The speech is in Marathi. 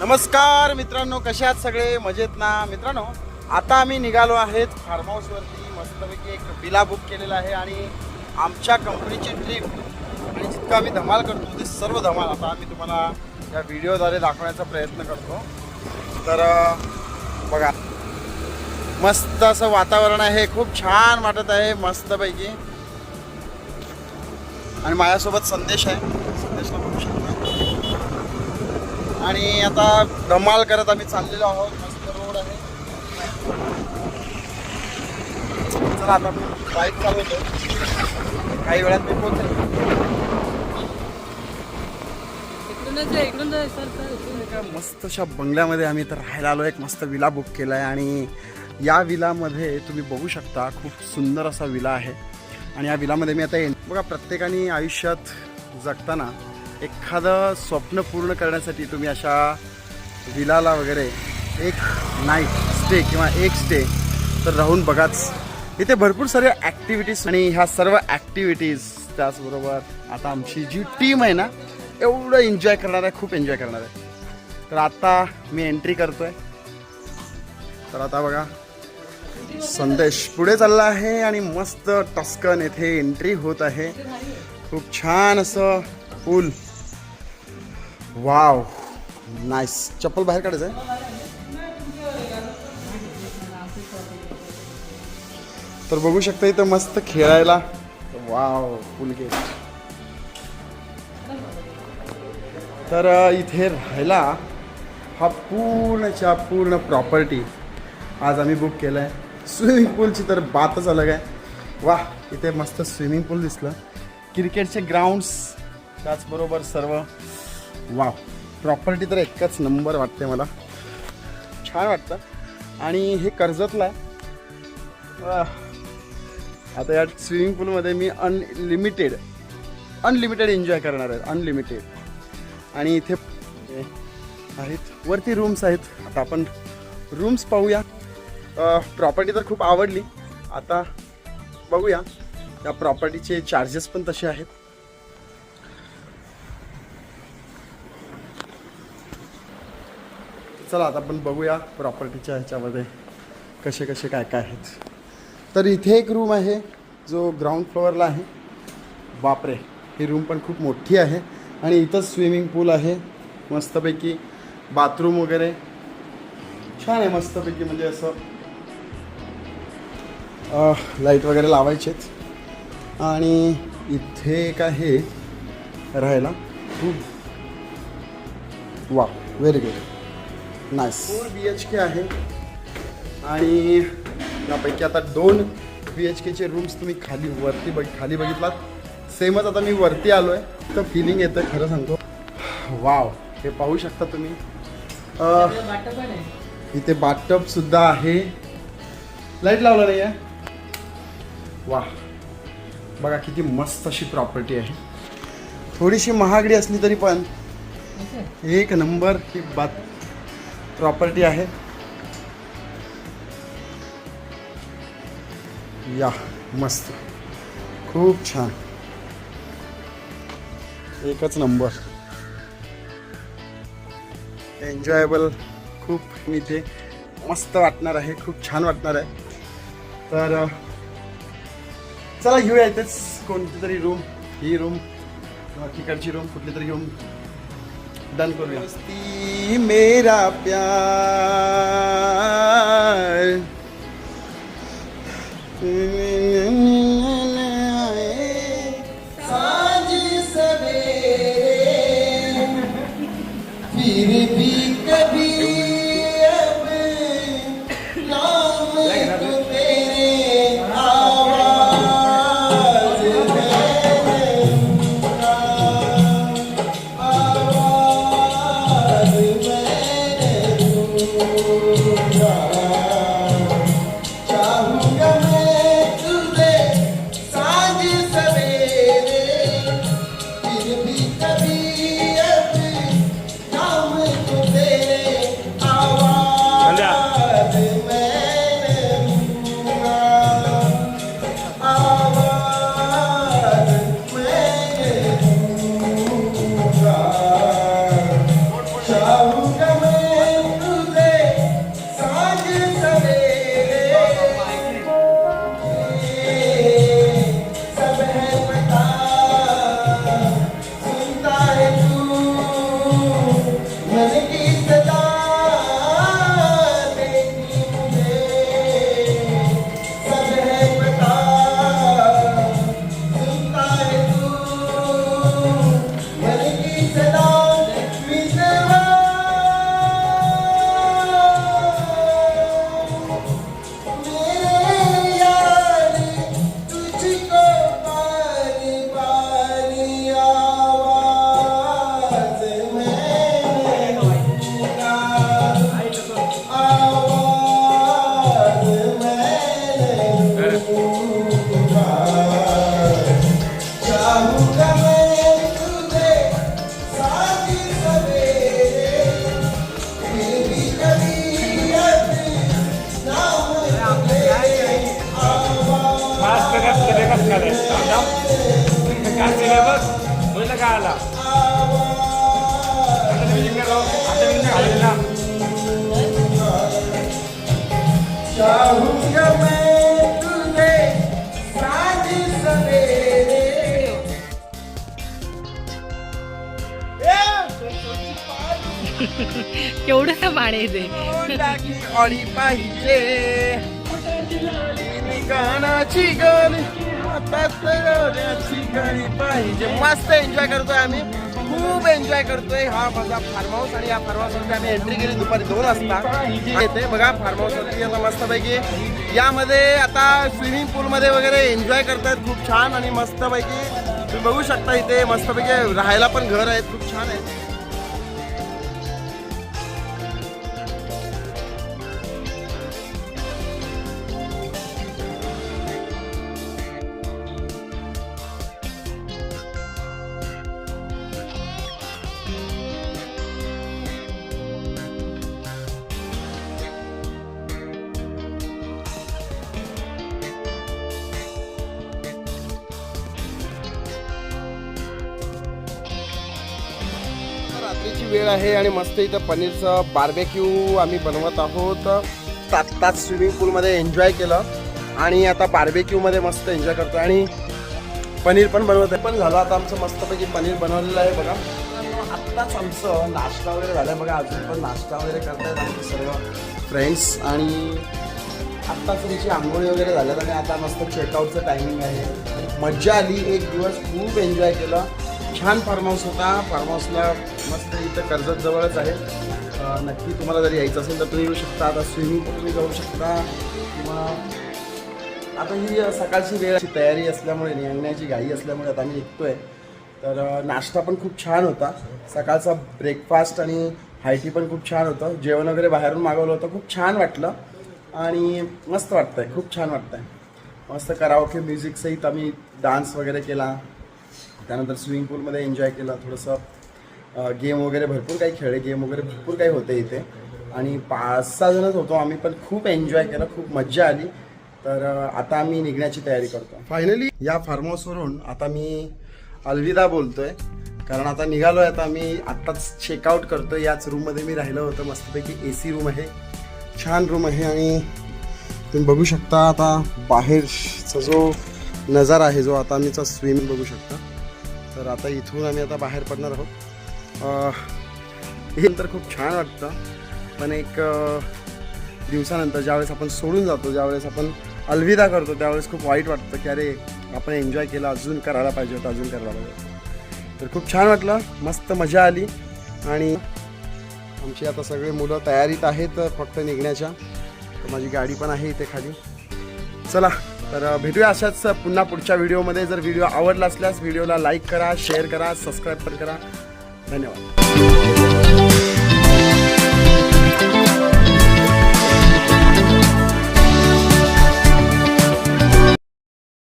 नमस्कार मित्रांनो कसे आहात सगळे? मजेत ना? मित्रांनो आता आम्ही निघालो आहेत फार्म हाऊसवरती मस्तपैकी एक बिला बुक केलेला आहे आणि आमच्या कंपनीची ट्रिप आणि जितकं आम्ही धमाल करतो ते सर्व धमाल. आता आम्ही तुम्हाला या व्हिडिओद्वारे दाखवण्याचा प्रयत्न करतो. तर बघा. मस्त असं वातावरण आहे. खूप छान वाटत आहे मस्तपैकी. आणि माझ्यासोबत संदेश आहे संदेशला बघू शकता आणि आता धमाल करत आम्ही चाललेलो आहोत. मस्त रोड आहे. चला आता मी बाईक चालवतो. काही वेळात मी पोहोचेल. मस्त अशा बंगल्यामध्ये आम्ही तर राहायला आलो एक मस्त विला बुक केला आहे आणि या विलामध्ये तुम्ही बघू शकता खूप सुंदर असा विला आहे. आणि या विलामध्ये मी आता येईन. बघा प्रत्येकाने आयुष्यात जगताना एखादं स्वप्न पूर्ण करण्यासाठी तुम्ही अशा विलाला वगैरे एक नाईट स्टे किंवा एक स्टे तर राहून बघाच. इथे भरपूर साऱ्या ॲक्टिव्हिटीज आणि ह्या सर्व ॲक्टिव्हिटीज त्याचबरोबर आता आमची जी टीम आहे ना एवढं एन्जॉय करणार आहे खूप एन्जॉय करणार आहे. तर आता मी एंट्री करतो आहे तर आता बघा संदेश पुढे चालला आहे आणि मस्त टस्कन येथे एंट्री होत आहे. खूप छान असं पूल वाव. नाईस चप्पल बाहेर काढायचं आहे. तर बघू शकता इथं मस्त खेळायला. वाव पूल गेट तर इथे राहायला हा पूर्णच्या पूर्ण प्रॉपर्टी आज आम्ही बुक केला आहे स्विमिंग पूलची तर बातच अलग आहे. वा इथे मस्त स्विमिंग पूल दिसलं. क्रिकेटचे ग्राउंड्स त्याचबरोबर सर्व. वा प्रॉपर्टी तर एकच नंबर वाटते मला. छान वाटतं. आणि हे कर्जतला आहे आता या स्विमिंग पूलमध्ये मी अनलिमिटेड अनलिमिटेड एन्जॉय करणार आहे. अनलिमिटेड आणि इथे आहेत. वरती रूम्स आहेत. आता आपण रूम्स पाहूया. प्रॉपर्टी तर खूप आवडली. आता बघूया. त्या प्रॉपर्टीचे चार्जेस पण तसे आहेत. चला आता आपण बघूया प्रॉपर्टीच्या ह्याच्यामध्ये कसे कसे काय काय आहेत. तर इथे एक रूम आहे जो ग्राउंड फ्लोअरला आहे. बापरे ही रूम पण खूप मोठी आहे. आणि इथंच स्विमिंग पूल आहे मस्तपैकी बाथरूम वगैरे. छान आहे मस्तपैकी म्हणजे असं लाइट वगैरे लावायचेत. आणि इथे एक आहे राहायला. खूप वा very good nice four B H K आहे. आणि यापैकी आता दोन बी एच केचे रूम्स तुम्ही खाली वरती बघ खाली बघितलात. सेमच आता मी वरती आलो आहे तर फिलिंग येतं खरं सांगतो. वाव हे पाहू शकता तुम्ही. इथे बाथटब सुद्धा आहे. लाइट लावला नाही आहे. वा बघा किती मस्त अशी प्रॉपर्टी आहे. थोडीशी महागडी असली तरी पण. एक नंबर ही बात प्रॉपर्टी आहे. या मस्त. खूप छान. एकच नंबर. एन्जॉयबल खूप इथे मस्त वाटणार आहे. खूप छान वाटणार आहे. तर चला घेऊया इथेच कोणती तरी रूम ही रूम किंवा तिकडची रूम कुठली तरी घेऊन डन करूया मस्ती मेरा प्यार। साँझ सवेरे फिर भी Yeah. आला. चाहूंगा मैं तुझे साँझ सवेरे. केवढं पाणी अळी पाहिजे तिने गाण्याची गाणी आता सगळ्याची गाणी पाहिजे. मस्त एन्जॉय करतोय आम्ही. खूप एन्जॉय करतोय. हा माझा फार्म हाऊस आणि या फार्म हाऊसवरती आम्ही एंट्री केली दुपारी दोन वाजता. येते बघा फार्म हाऊसवरती आता मस्तपैकी. यामध्ये आता स्विमिंग पूलमध्ये वगैरे एन्जॉय करतायत. खूप छान आणि मस्तपैकी. तुम्ही बघू शकता इथे मस्तपैकी राहायला पण घर आहेत. खूप छान आहेत. रात्रीची वेळ आहे आणि मस्त इथं पनीरचं बार्बेक्यू आम्ही बनवत आहोत. तास स्विमिंग पूलमध्ये एन्जॉय केलं आणि आता बार्बेक्यूमध्ये मस्त एन्जॉय करतो आणि पनीर पण बनवत आहे. पण झालं आता आमचं मस्तपैकी पनीर बनवलेलं आहे बघा. आत्ताच आमचं नाश्ता वगैरे झालं आहे बघा. अजून पण नाश्ता वगैरे करतायत आमचे सर्व फ्रेंड्स आणि आत्ताच तुमची आंघोळी वगैरे झाल्यात आणि आता मस्त चेकआउटचं टायमिंग आहे. मज्जा आली. एक दिवस खूप एन्जॉय केलं. छान फार्म हाऊस होता. फार्म हाऊसला मस्त इथं कर्जत जवळच आहे. नक्की तुम्हाला जर यायचं असेल तर तुम्ही येऊ शकता. आता स्विमिंग पूल तुम्ही जाऊ शकता. किंवा आता ही सकाळची वेळची तयारी असल्यामुळे निघण्याची घाई असल्यामुळे आता आम्ही आहे तर नाश्ता पण खूप छान होता. सकाळचा ब्रेकफास्ट आणि हायटी पण खूप छान होतं. जेवण वगैरे बाहेरून मागवलं होतं. खूप छान वाटलं. आणि मस्त वाटतं आहे खूप छान वाटतं आहे मस्त कराओके म्युझिकसहित आम्ही डान्स वगैरे केला. त्यानंतर स्विमिंग पूलमध्ये एन्जॉय केला. थोडंसं गेम वगैरे भरपूर काही खेळले गेम वगैरे भरपूर काही होते इथे. आणि पाच सहा जणच होतो आम्ही पण खूप एन्जॉय केलं खूप मज्जा आली. तर आता आम्ही निघण्याची तयारी करतो. फायनली या फार्म हाऊसवरून आता मी अलविदा बोलतोय. कारण आता निघालो आहे आता मी आत्ताच चेकआउट करतोय. याच रूममध्ये मी राहिलं होतं. मस्तपैकी ए सी रूम आहे. छान रूम आहे आणि तुम्ही बघू शकता आता बाहेरचा जो नजारा आहे जो आता आम्हीचा स्विमिंग बघू शकता. तर आता इथून आम्ही आता बाहेर पडणार आहोत. हे तर खूप छान वाटतं. पण एक दिवसानंतर ज्यावेळेस आपण सोडून जातो ज्यावेळेस आपण अलविदा करतो त्यावेळेस खूप वाईट वाटतं की अरे आपण एन्जॉय केलं अजून करायला पाहिजे होतं अजून करायला पाहिजे तर खूप छान वाटलं मस्त मजा आली. आणि आमची आता सगळे मुलं तयारीत आहेत फक्त निघण्याच्या. तर माझी गाडी पण आहे इथे खाली. चला तर भेटूया अशाच पुन्हा पुढच्या व्हिडिओमध्ये. जर व्हिडिओ आवडला असल्यास व्हिडिओला लाईक करा शेअर करा सबस्क्राईब पण करा. धन्यवाद.